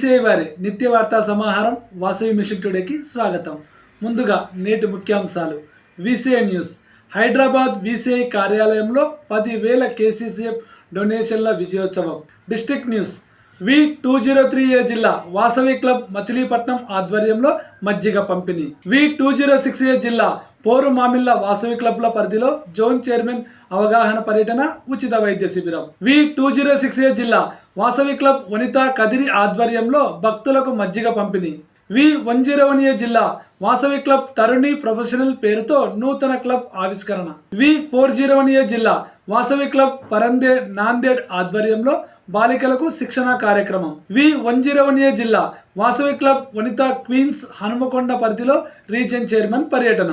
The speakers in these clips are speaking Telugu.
వాసవి వారి నిత్య వార్తా సమాహారం వాసవి మిషన్ టుడేకి స్వాగతం. ముందుగా నేటి ముఖ్యాంశాలు. VCI news. హైదరాబాద్ విసిఐ కార్యాలయంలో పదివేల కేసీసీఎఫ్ డొనేషన్ల విజయోత్సవం. District news. V two zero three A జిల్లా వాసవి క్లబ్ మచిలీపట్నం ఆధ్వర్యంలో మజ్జిగ పంపిణీ. V two zero six A జిల్లా పోరు మామిళ్ళ వాసవి క్లబ్ల పరిధిలో జోన్ చైర్మన్ అవగాహన పర్యటన ఉచిత వైద్య శిబిరం. V two zero six A జిల్లా వాసవి క్లబ్ వనిత కదిరి ఆధ్వర్యంలో భక్తులకు మజ్జిగ పంపిణీ. V one zero one A జిల్లా వాసవి క్లబ్ తరుణి ప్రొఫెషనల్ పేరుతో నూతన క్లబ్ ఆవిష్కరణ. V four zero one A జిల్లా వాసవి క్లబ్ పరందే నాందేడ్ ఆధ్వర్యంలో బాలికలకు శిక్షణ కార్యక్రమం. V one zero one A జిల్లా వాసవి క్లబ్ వనిత క్వీన్స్ హనుమకొండ పరిధిలో రీజన్ చైర్మన్ పర్యటన.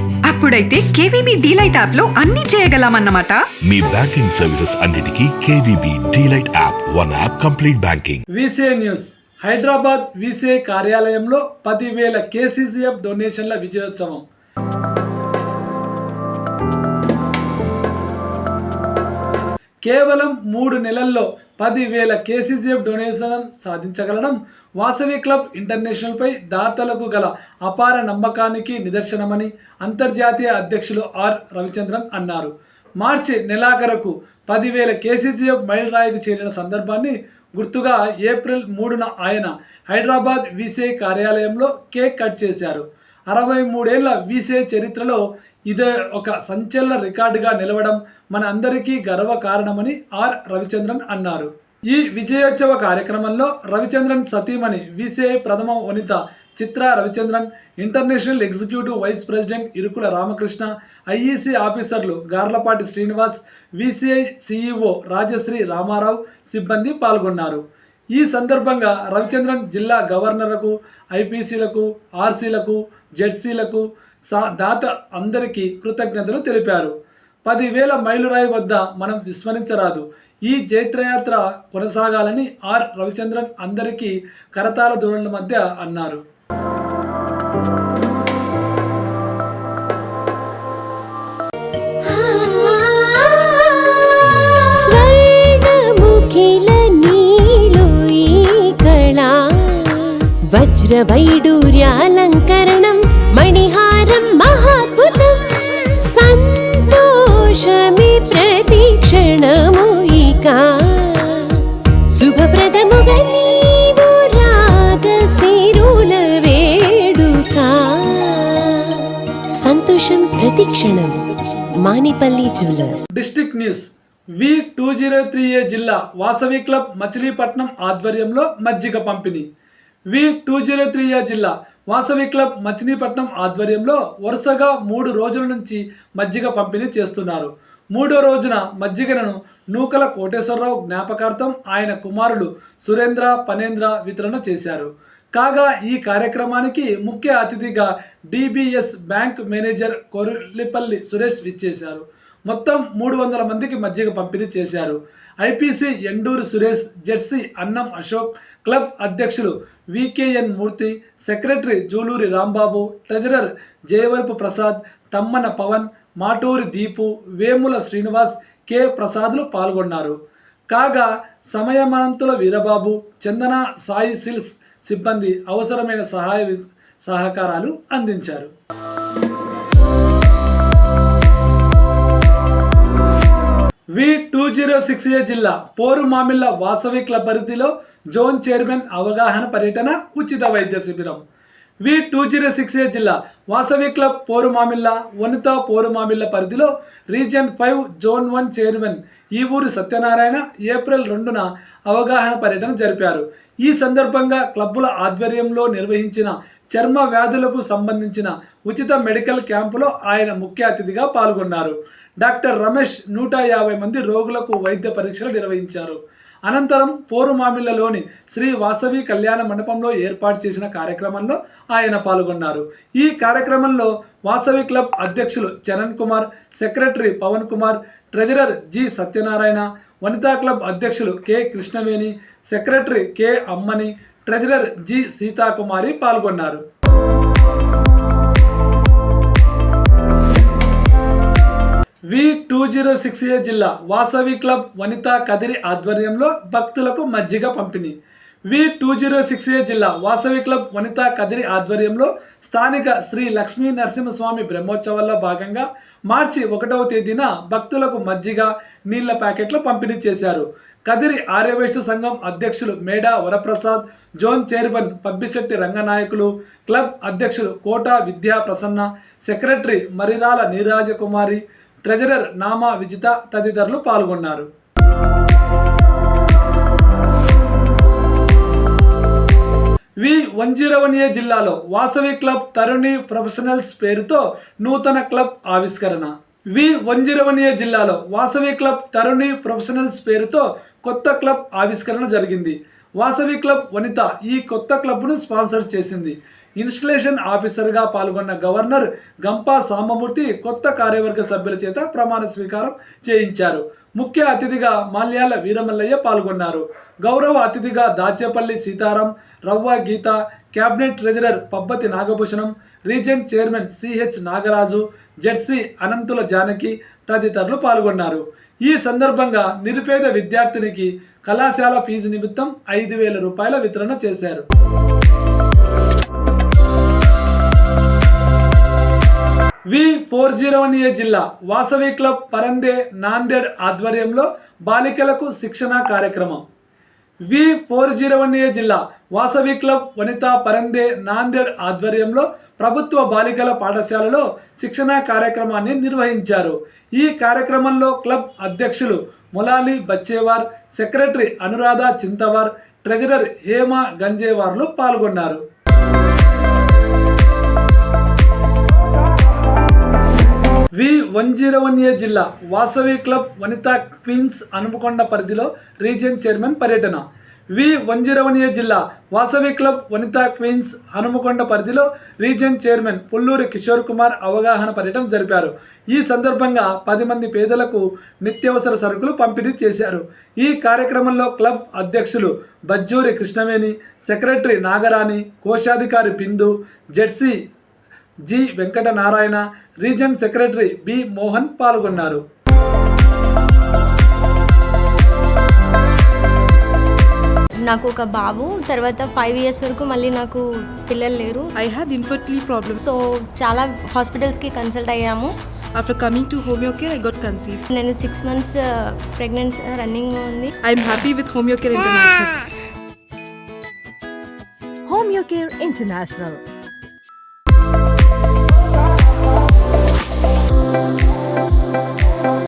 అప్పుడైతే కేవీబీ డీలైట్ యాప్లో అన్ని చేయగలమన్నమాట. మీ బ్యాంకింగ్ సర్వీసెస్ అన్నిటికీ KVB DLite app one app complete banking. VCI news. Hyderabad VCI కార్యాలయంలో పదివేల కేసీసీఎఫ్ డొనేషన్ల విజయోత్సవం. కేవలం మూడు నెలల్లో పదివేల కేసీసీఎఫ్ డొనేషన్ సాధించగలడం వాసవి క్లబ్ ఇంటర్నేషనల్పై దాతలకు గల అపార నమ్మకానికి నిదర్శనమని అంతర్జాతీయ అధ్యక్షులు ఆర్ రవిచంద్రన్ అన్నారు. మార్చి నెలాఖరకు పదివేల కేసీసీఎఫ్ మైలురాయికి చేరిన సందర్భాన్ని గుర్తుగా ఏప్రిల్ మూడున ఆయన హైదరాబాద్ వీసీఐ కార్యాలయంలో కేక్ కట్ చేశారు. అరవై మూడేళ్ళ వీసే చరిత్రలో ఇదే ఒక సంచలన రికార్డుగా నిలవడం మన అందరికీ గర్వ కారణమని ఆర్. రవిచంద్రన్ అన్నారు. ఈ విజయోత్సవ కార్యక్రమంలో రవిచంద్రన్ సతీమణి విసిఐ ప్రథమ వనిత Chitra Ravichandran international executive vice president Irukula Ramakrishna IEC ఆఫీసర్లు గార్లపాటి శ్రీనివాస్ వీసీఐ సీఈఓ రాజశ్రీ రామారావు సిబ్బంది పాల్గొన్నారు. ఈ సందర్భంగా రవిచంద్రన్ జిల్లా గవర్నర్లకు ఐపీసీలకు ఆర్సీలకు జెడ్సీలకు సా దాత అందరికీ కృతజ్ఞతలు తెలిపారు. పదివేల మైలురాయి వద్ద మనం విస్మరించరాదు. ఈ జైత్రయాత్ర కొనసాగాలని ఆర్. రవిచంద్రన్ అందరికీ కరతాల ధోరణుల మధ్య అన్నారు. స్వర్గముఖిల నీలో సంతోషమి ప్రతిక్షణము ఇక. శుభప్రదముగా నీవు వేడుక. సంతోషం ప్రతిక్షణం Manipalli jewellers. District news. V two zero three A జిల్లా వాసవి క్లబ్ మచిలీపట్నం ఆధ్వర్యంలో మజ్జిగ పంపిణీ. V two zero three A జిల్లా వాసవి క్లబ్ మచిలీపట్నం ఆధ్వర్యంలో వరుసగా మూడు రోజుల నుంచి మజ్జిగ పంపిణీ చేస్తున్నారు. మూడో రోజున మజ్జిగలను నూకల కోటేశ్వరరావు జ్ఞాపకార్థం ఆయన కుమారులు సురేంద్ర పనేంద్ర వితరణ చేశారు. కాగా ఈ కార్యక్రమానికి ముఖ్య అతిథిగా DBS bank manager Korulipalli Suresh విచ్చేశారు. మొత్తం మూడు వందల మందికి మజ్జిగ పంపిణీ చేశారు. ఐపీసీ ఎండూరు సురేష్ జెర్సీ అన్నం అశోక్ క్లబ్ అధ్యక్షులు VKN Murthy secretary Juluri Rambabu treasurer Jayavalpu Prasad Tammana Pavan Maturi Deepu Vemula Srinivas K ప్రసాద్లు పాల్గొన్నారు. కాగా సమయమనంతుల వీరబాబు చందన సాయి సిల్క్స్ సిబ్బంది అవసరమైన సహాయ సహకారాలు అందించారు. V two zero six A జిల్లా పోరు మామిళ్ళ వాసవి క్లబ్ పరిధిలో జోన్ చైర్మన్ అవగాహన పర్యటన ఉచిత వైద్య శిబిరం. V two zero six A జిల్లా వాసవి క్లబ్ పోరుమామిళ్ళ వనిత పోరుమామిళ్ళ పరిధిలో region five zone one chairman ఈ ఊరు సత్యనారాయణ ఏప్రిల్ రెండున అవగాహన పర్యటన జరిపారు. ఈ సందర్భంగా క్లబ్బుల ఆధ్వర్యంలో నిర్వహించిన చర్మ వ్యాధులకు సంబంధించిన ఉచిత మెడికల్ క్యాంపులో ఆయన ముఖ్య అతిథిగా పాల్గొన్నారు. డాక్టర్ రమేష్ నూట యాభై మంది రోగులకు వైద్య పరీక్షలు నిర్వహించారు. అనంతరం పోరుమామిళ్ళలోని శ్రీ వాసవి కళ్యాణ మండపంలో ఏర్పాటు చేసిన కార్యక్రమంలో ఆయన పాల్గొన్నారు. ఈ కార్యక్రమంలో వాసవి క్లబ్ అధ్యక్షులు Charan Kumar secretary Pavan Kumar treasurer G Satyanarayana Vanitha club అధ్యక్షులు K Krishnaveni secretary K Ammani treasurer G Seethakumari పాల్గొన్నారు. V two zero six A జిల్లా వాసవి క్లబ్ వనితా కదిరి ఆధ్వర్యంలో భక్తులకు మజ్జిగ పంపిణీ. V two zero six A జిల్లా వాసవి క్లబ్ వనితా కదిరి ఆధ్వర్యంలో స్థానిక శ్రీ లక్ష్మీ నరసింహస్వామి బ్రహ్మోత్సవాల్లో భాగంగా మార్చి ఒకటవ తేదీన భక్తులకు మజ్జిగ నీళ్ళ ప్యాకెట్లు పంపిణీ చేశారు. కదిరి ఆర్యవేశ సంఘం అధ్యక్షులు Meda Varaprasad zone chairman Pabbisetti Ranganayakulu club అధ్యక్షులు కోటా విద్యా ప్రసన్న సెక్రటరీ మరిరాల నీరాజకుమారి ట్రెజరర్ నామా విజిత తదితరులు పాల్గొన్నారు. V one zero one A జిల్లాలో వాసవి క్లబ్ తరుణి ప్రొఫెషనల్స్ పేరుతో నూతన క్లబ్ ఆవిష్కరణ. V one zero one A జిల్లాలో వాసవి క్లబ్ తరుణి ప్రొఫెషనల్స్ పేరుతో కొత్త క్లబ్ ఆవిష్కరణ జరిగింది. వాసవి క్లబ్ వనిత ఈ కొత్త క్లబ్ను స్పాన్సర్ చేసింది. ఇన్స్టలేషన్ ఆఫీసర్గా పాల్గొన్న గవర్నర్ గంపా సామమూర్తి కొత్త కార్యవర్గ సభ్యుల చేత ప్రమాణ స్వీకారం చేయించారు. ముఖ్య అతిథిగా మాల్యాల వీరమల్లయ్య పాల్గొన్నారు. గౌరవ అతిథిగా Dachepalli Sitaram Ravva Geetha cabinet treasurer Pabbathi Nagabhushanam region chairman CH Nagaraju ZC Ananthula Janaki తదితరులు పాల్గొన్నారు. ఈ సందర్భంగా నిరుపేద విద్యార్థినికి కళాశాల ఫీజు నిమిత్తం ఐదు వేల రూపాయల వితరణ చేశారు. V four zero one A జిల్లా వాసవి క్లబ్ పరందే నాందేడ్ ఆధ్వర్యంలో బాలికలకు శిక్షణ కార్యక్రమం. V four zero one A జిల్లా వాసవి క్లబ్ వనితా పరందే నాందేడ్ ఆధ్వర్యంలో ప్రభుత్వ బాలికల పాఠశాలలో శిక్షణా కార్యక్రమాన్ని నిర్వహించారు. ఈ కార్యక్రమంలో క్లబ్ అధ్యక్షులు ములాలి బచ్చేవార్ సెక్రటరీ అనురాధ చింతవార్ ట్రెజరర్ హేమ గంజేవార్లు పాల్గొన్నారు. V one zero one A జిల్లా వాసవి క్లబ్ వనితా క్వీన్స్ హనుమకొండ పరిధిలో రీజియన్ చైర్మన్ పర్యటన. V one zero one A జిల్లా వాసవి క్లబ్ వనితా క్వీన్స్ హనుమకొండ పరిధిలో రీజియన్ చైర్మన్ పుల్లూరి కిషోర్ కుమార్ అవగాహన పర్యటన జరిపారు. ఈ సందర్భంగా పది మంది పేదలకు నిత్యావసర సరుకులు పంపిణీ చేశారు. ఈ కార్యక్రమంలో క్లబ్ అధ్యక్షులు బజ్జూరి కృష్ణవేణి సెక్రటరీ నాగరాణి కోశాధికారి Bindu ZC G Venkata Narayana region secretary B Mohan పాల్గొన్నారు. నాకు ఒక బాబు తర్వాత ఫైవ్ ఇయర్స్ వరకు మళ్ళీ నాకు పిల్లలు లేరు. I have infertility problem so చాలా హాస్పిటల్స్కి కన్సల్ట్ అయ్యాము. After coming to HomeoCare I got conceive నేను సిక్స్ మంత్స్ ప్రెగ్నెంట్ రన్నింగ్ ఉంది. I'm happy with HomeoCare international HomeoCare international